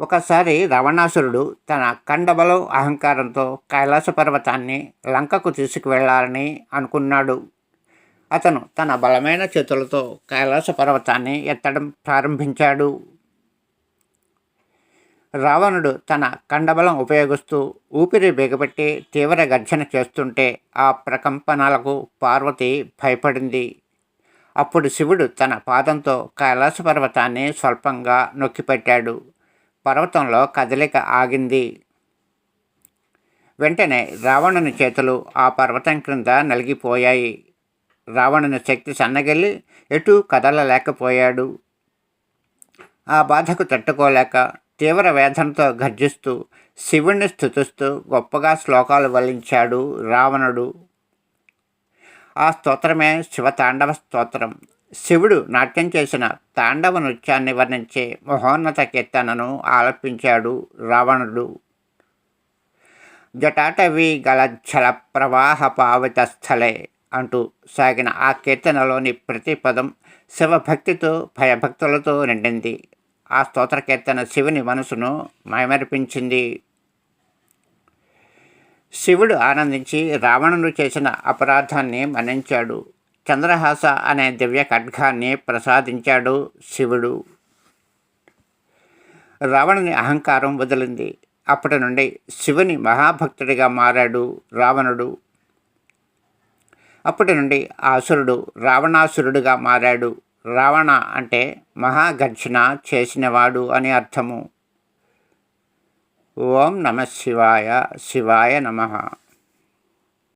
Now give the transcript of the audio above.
ఒకసారి రావణాసురుడు తన కండబలం అహంకారంతో కైలాస పర్వతాన్ని లంకకు తీసుకువెళ్ళాలని అనుకున్నాడు. అతను తన బలమైన చేతులతో కైలాస పర్వతాన్ని ఎత్తడం ప్రారంభించాడు. రావణుడు తన కండబలం ఉపయోగిస్తూ ఊపిరి బిగబెట్టి తీవ్ర గర్జన చేస్తుంటే ఆ ప్రకంపనలకు పార్వతి భయపడింది. అప్పుడు శివుడు తన పాదంతో కైలాస పర్వతాన్ని స్వల్పంగా నొక్కిపెట్టాడు. పర్వతంలో కదలిక ఆగింది. వెంటనే రావణుని చేతులు ఆ పర్వతం క్రింద నలిగిపోయాయి. రావణుని శక్తి సన్నగిల్లి ఎటూ కదలలేకపోయాడు. ఆ బాధకు తట్టుకోలేక తీవ్ర వేదనతో గర్జిస్తూ శివుణ్ణి స్థుతిస్తూ గొప్పగా శ్లోకాలు వల్లించాడు రావణుడు. ఆ స్తోత్రమే శివతాండవ స్తోత్రం. శివుడు నాట్యం చేసిన తాండవ నృత్యాన్ని వర్ణించే మహోన్నత కీర్తనను ఆలపించాడు రావణుడు. జటాటవి గల జల ప్రవాహ పావిత స్థలే అంటూ సాగిన ఆ కీర్తనలోని ప్రతి పదం శివభక్తితో భయభక్తులతో నిండింది. ఆ స్తోత్ర కీర్తన శివుని మనసును మైమరిపించింది. శివుడు ఆనందించి రావణుడు చేసిన అపరాధాన్ని మన్నించాడు. చంద్రహాస అనే దివ్య ఖడ్గాన్ని ప్రసాదించాడు శివుడు. రావణుని అహంకారం వదిలింది. అప్పటి నుండి శివుని మహాభక్తుడిగా మారాడు రావణుడు. అప్పటి నుండి అసురుడు రావణాసురుడుగా మారాడు. రావణ అంటే మహాగర్జన చేసినవాడు అని అర్థము. ఓం నమ శివాయ శివాయ నమ.